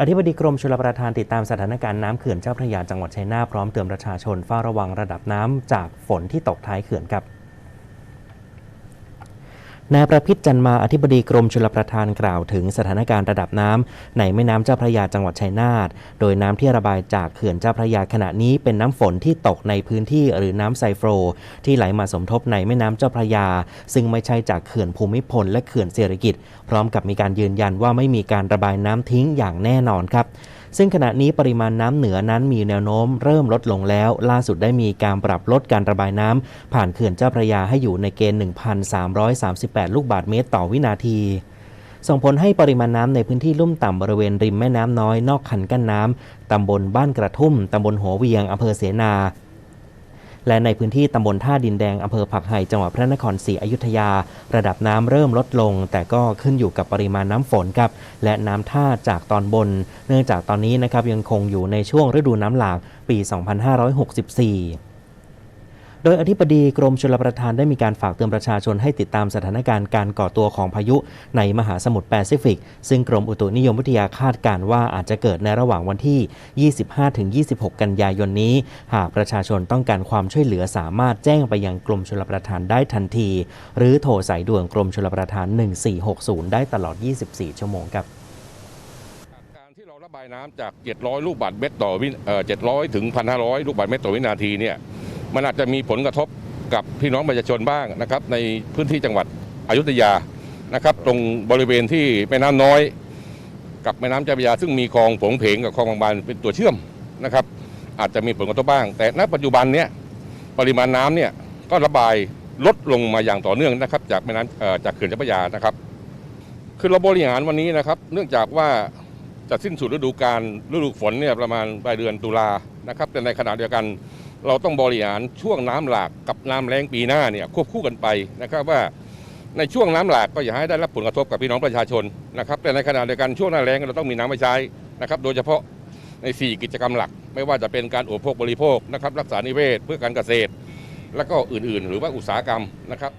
อธิบดีกรมชลประทานติดตามสถานการณ์น้ำเขื่อนเจ้าพระยาจังหวัดชัยนาทพร้อมเตือนประชาชนเฝ้าระวังระดับน้ำจากฝนที่ตกท้ายเขื่อนครับ นายประพิษจันมาอธิบดีกรมชลประทานกล่าวถึงสถานการณ์ระดับน้ำในแม่น้ำเจ้าพระยาจังหวัดชัยนาท โดยน้ำที่ระบายจากเขื่อนเจ้าพระยาขณะนี้เป็นน้ำฝนที่ตกในพื้นที่หรือน้ำไซโฟรที่ไหลมาสมทบในแม่น้ำเจ้าพระยา ซึ่งไม่ใช่จากเขื่อนภูมิพลและเขื่อนเศรษฐกิจ พร้อมกับมีการยืนยันว่าไม่มีการระบายน้ำทิ้งอย่างแน่นอนครับ ซึ่งขณะนี้ปริมาณน้ำเหนือนั้นมีแนวโน้มเริ่มลดลงแล้ว ล่าสุดได้มีการปรับลดการระบายน้ำผ่านเขื่อนเจ้าพระยาให้อยู่ในเกณฑ์ 1,338 ลูกบาศก์เมตรต่อวินาทีส่งผลให้ปริมาณน้ำในพื้นที่ลุ่มต่ำบริเวณริมแม่น้ำน้อยนอกคันกั้นน้ำตำบลบ้านกระทุ่ม ตำบลหัวเวียงอำเภอเสนา และในพื้นที่ตำบลท่าดินแดงอำเภอผักไห่จังหวัดพระนครศรีอยุธยา ระดับน้ำเริ่มลดลง แต่ก็ขึ้นอยู่กับปริมาณน้ำฝนครับและน้ำท่าจากตอนบน เนื่องจากตอนนี้นะครับยังคงอยู่ในช่วงฤดูน้ำหลากปี 2564 โดยอธิบดีกรมชลประทานได้มีการฝากเตือนประชาชนให้ติดตามสถานการณ์การก่อตัวของพายุในมหาสมุทรแปซิฟิก ซึ่งกรมอุตุนิยมวิทยาคาดการว่าอาจจะเกิดในระหว่างวันที่ 25-26 กันยายนนี้ หากประชาชนต้องการความช่วยเหลือสามารถแจ้งไปยังกรมชลประทานได้ทันที หรือโทรสายด่วนกรมชลประทาน 1460 ได้ตลอด 24 ชั่วโมงครับการที่เราระบายน้ำจาก 700 ลูกบาศก์เมตรต่อวิเอ่อ700 ถึง 1,500 ลูกบาศก์เมตรต่อวินาทีเนี่ย มันอาจจะมีผลกระทบกับพี่น้องประชาชนบ้างนะครับในพื้นที่จังหวัดอยุธยานะครับ ตรงบริเวณที่แม่น้ำน้อย กับแม่น้ำเจ้าพระยาซึ่งมีคลองผงเพงกับคลองบางบานเป็นตัวเชื่อมนะครับ อาจจะมีผลกระทบบ้าง แต่ณปัจจุบันเนี้ยปริมาณน้ำเนี่ยก็ระบายลดลงมาอย่างต่อเนื่องนะครับ จากแม่น้ำจากเขื่อนเจ้าพระยานะครับ คือเราบริหารวันนี้นะครับ เนื่องจากว่าจะสิ้นสุดฤดูกาลฤดูฝนเนี่ยประมาณปลายเดือนตุลานะครับแต่ในขณะเดียวกัน เราต้องบริหารช่วงน้ำหลากกับน้ำแรงปีหน้าเนี่ยควบคู่กันไปนะครับว่าในช่วงน้ำหลากก็อย่าให้ได้รับผลกระทบกับพี่น้องประชาชนนะครับแต่ในขณะเดียวกันช่วงหน้าแรงเราต้องมีน้ำไว้ใช้นะครับโดยเฉพาะใน 4 กิจกรรมหลัก ไม่ว่าจะเป็นการอุปโภคบริโภคนะครับรักษานิเวศเพื่อการเกษตร และก็อื่นๆ หรือว่าอุตสาหกรรมนะครับ